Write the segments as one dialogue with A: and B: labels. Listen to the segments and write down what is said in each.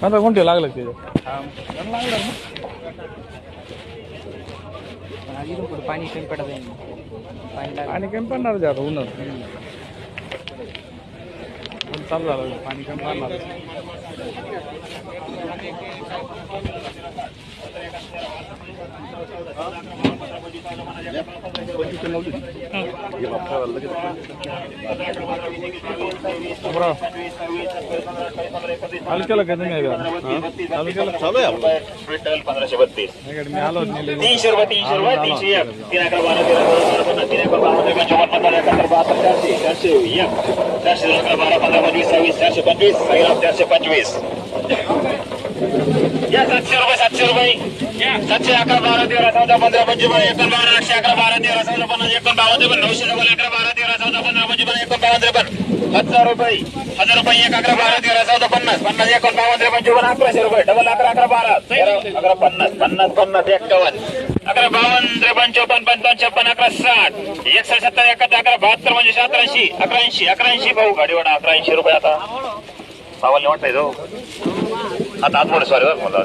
A: पंधरा गुंठे लागलं ते.
B: पाणी कमी पडत पाणी
A: कमी पडणार आता उन्हात चालू झालं पाणी कमी पडणार बरं. चालू केलं का तुम्ही एकदा? चालू
C: आहे
D: विठ्ठल पंधराशे बत्तीस तीनशे रुपये तीनशे रुपये तीनशे एक तीन अकरा बारा तेरा चौदा पंधरा तीन अकरा बारा तेरा चौदा पंधरा चारशे एक चारशे दोन अकरा बारा पंधरा पंचवीस सव्वीस चारशे पंचवीस सगळं चारशे पंचवीस या सातशे रुपये सातशे रुपये सातशे अकरा बारा तेरा चौदा पंधरा पंचवीस एकोण बारा आठशे अकरा बारा तेरा चौदा पन्नास एकोण बावन त्रेपन्न नऊशे डबल अकरा बारा तेरा चौदा पंधरा पंचवीस एकोण बावन्न त्रेपन्न हजार रुपये हजार रुपये एक अकरा बारा तेरा चौदा पन्नास पन्नास एकोण बावन्न त्रेपन्न पंचवीस अकराशे रुपये डबल अकरा अकरा बारा अकरा पन्नास पन्नास पन्नास एक्कावन्न अकरा चौपन्न चौपन्न पंचावन्न छप्पन्न अकरा साठ. एकसष्ट सत्तर एकाहत्तर अकरा बहात्तर म्हणजे अकरा अकराऐंशी अकराऐंशी भाऊ. गाडीवाडा अकराऐंशी रुपये आता. भावाला वाटतंय तो. आता आज थोडे सॉरी बरं मला.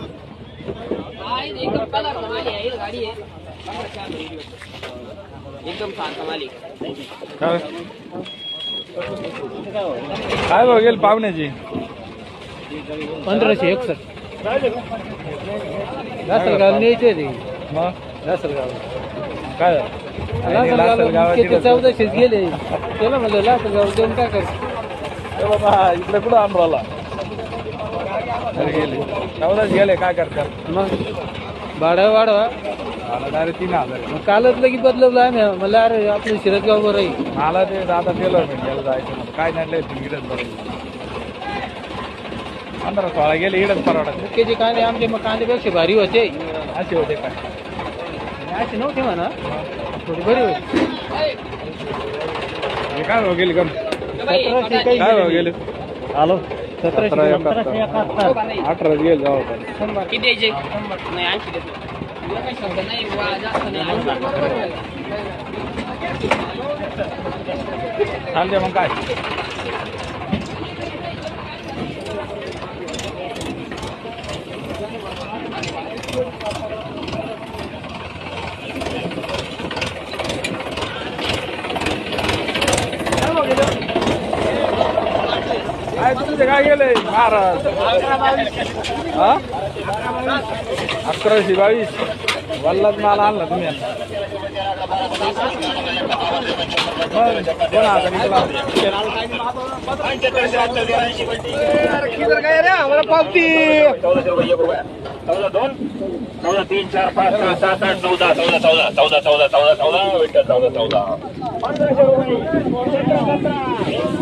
B: एकदम
A: काय भाव गेले पाहुण्याची
B: पंधराशे एकसष्ट लासलगाव न्यायचे ते.
A: मग?
B: लासलगाव.
A: काय? झालं? लासलगावाची
B: लासलगाव चौदाशेच गेले. त्याला म्हणलं लासलगाव देऊन काय कर
A: बाबा इकडे कुठं आंबराला अरे गेले. चौदाच गेले काय करतात?
B: मग भाडं वाढवा.
A: मला डायरेक्ट तीन हजार. आहे.
B: मग कालच लगेच बदलवलं आम्ही. म्हणलं अरे आपलं शिरदगाव बरं आहे.
A: मला ते आता टेलर गेलं जायचं. मला. काय नाही लय इकडंच बरं पंधरा सोळा गेले इकडंच परवडत
B: मुख्यचे कांदे आमचे मग कांद्यापेक्षा भारी होते.
A: असे होते काय?
B: असे नव्हते म्हणा. थोडी बरी होती.
A: हे काय भाव गेले कम
B: सतराशे काही
A: काय भाव गेले?
B: हॅलो
A: सतरा एकाहत्तर. अठरा गेले जाऊ
B: किती द्यायचे नाही ऐंशी देतो. तुला काही शब्द नाही वा, जास्त नाही ऐंशी.
A: चालते मग काय काय? तुमचे काय गेले महाराज. हा? अकराशे बावीस. वल्लाच माल आणला तुम्ही आता. बरं,
D: चौदाशे रुपये एक रुपया चौदा दोन चौदा तीन चार पाच सहा सात आठ नऊ दहा चौदा चौदा चौदा चौदा चौदा चौदा विठ्ठल चौदा चौदा पंधराशे रुपये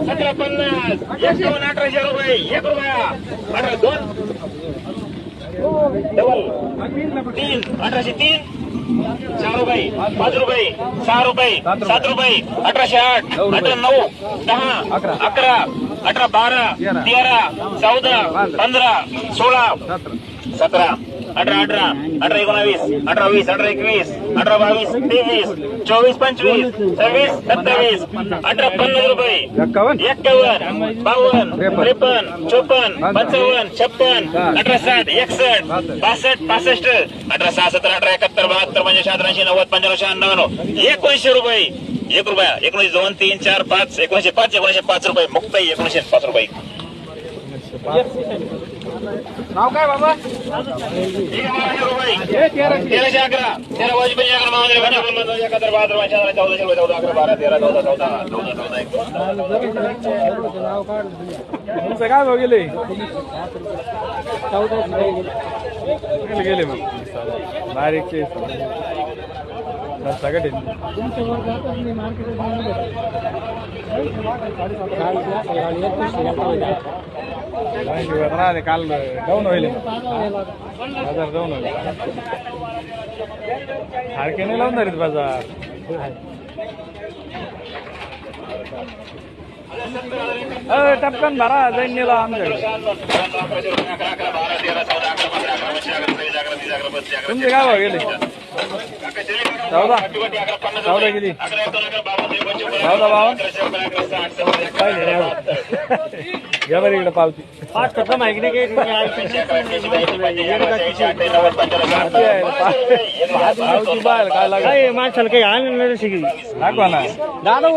D: सतरा पन्नास एक अठराशे रुपये एक रुपया अठरा दोन डबल तीन अठराशे तीन चार रुपये पाच रुपये सहा रुपये सात रुपये अठराशे आठ अठरा नऊ दहा
A: अकरा.
D: अठरा बारा.
A: तेरा
D: चौदा पंधरा सोळा
A: सतरा
D: अठरा अठरा अठरा एकोणावीस अठरा वीस अठरा एकवीस अठरा बावीस तेवीस चोवीस पंचवीस सव्वीस सत्तावीस अठरा पन्नास रुपये.
A: एक्कावन्न
D: बावन्न
A: त्रेपन्न.
D: चोपन्न पंचावन्न. छप्पन अठरा साठ एकसष्ट बासष्ट. पासष्ट. अठरा सहा सतरा अठरा एकाहत्तर बहात्तर पंच्याऐंशी अठराशे नव्वद पंच्याण्णव शहाण्णव एकोणीसशे रुपये. एक रुपया. एकोणीस दोन तीन चार पाच. एकोणीशे पाच एकोणीशे पाच रुपये. मुक्ताई एकोणीशे पाच रुपये.
A: नाव काय बाबा?
D: तेराशे अकरा तेरा वाजपेयी अकरा पंजाब एकाहत्तर बहात्तर चौदा अकरा बारा तेरा चौदा चौदा चौदा चौदा एक
A: तुमचं काय भाव गेले? गेले गेले मग. बारीकचे. सगळं राहिले काल डाऊन होईल बाजार डाऊन होईल सारखे नाही लावून धरीत बाजार टपकन भरा जाईन नेला आमच्याकडे तुमचे काय भाव गेले. चौदा चौदा किती. चौदा बावन्न घ्या बरं इकडे पावती.
C: पाच टक्का माहिती नाही
A: पावती बाहेर काय लागेल?
C: काय माणसाला काही आणलं नाही शिकली.
A: दाखवा ना.
C: दादा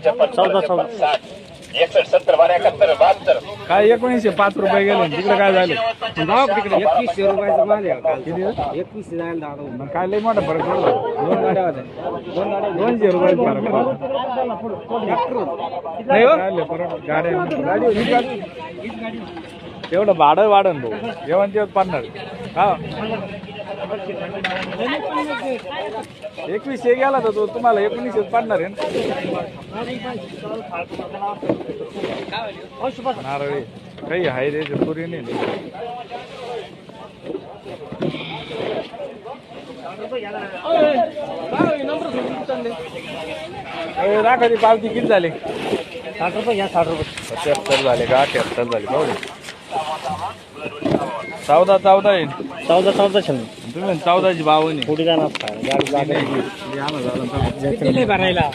D: छप्पन्न
C: चौदा, चौदा.
D: साठ एकसष्ट सत्तर बारा एकाहत्तर बहात्तर.
A: काय एकोणीसशे पाच रुपये गेले तिकडे काय झाले?
C: तिकडे. एकवीसशे रुपयाचा माल आहे. एकवीसशे जायला दादा
A: मग काय लय मोठा फरक पडला?
C: दोन गाड्या होत्या.
A: दोनशे रुपये फरक पडला. नाही हो? गाड्या तेवढं भाडं वाढन भाऊ. जेवण तेवढं पडणार. हा. एकवीसशे गेला तर तो तुम्हाला एकोणीसशे पाडणार आहे ना. नारळी. काही आहे रे पुरी नाही राखाची राखा पावती किती झाली?
C: साठ रुपये घ्या साठ रुपये
A: सत्याहत्तर झाले का अठ्याहत्तर झाले पाहू चौदा चौदा येईल.
C: चौदा चौदा छंद
A: तुम्ही म्हणता चौदाची बावन्न
C: पुढे जाणार गाडी. जागा. भरायला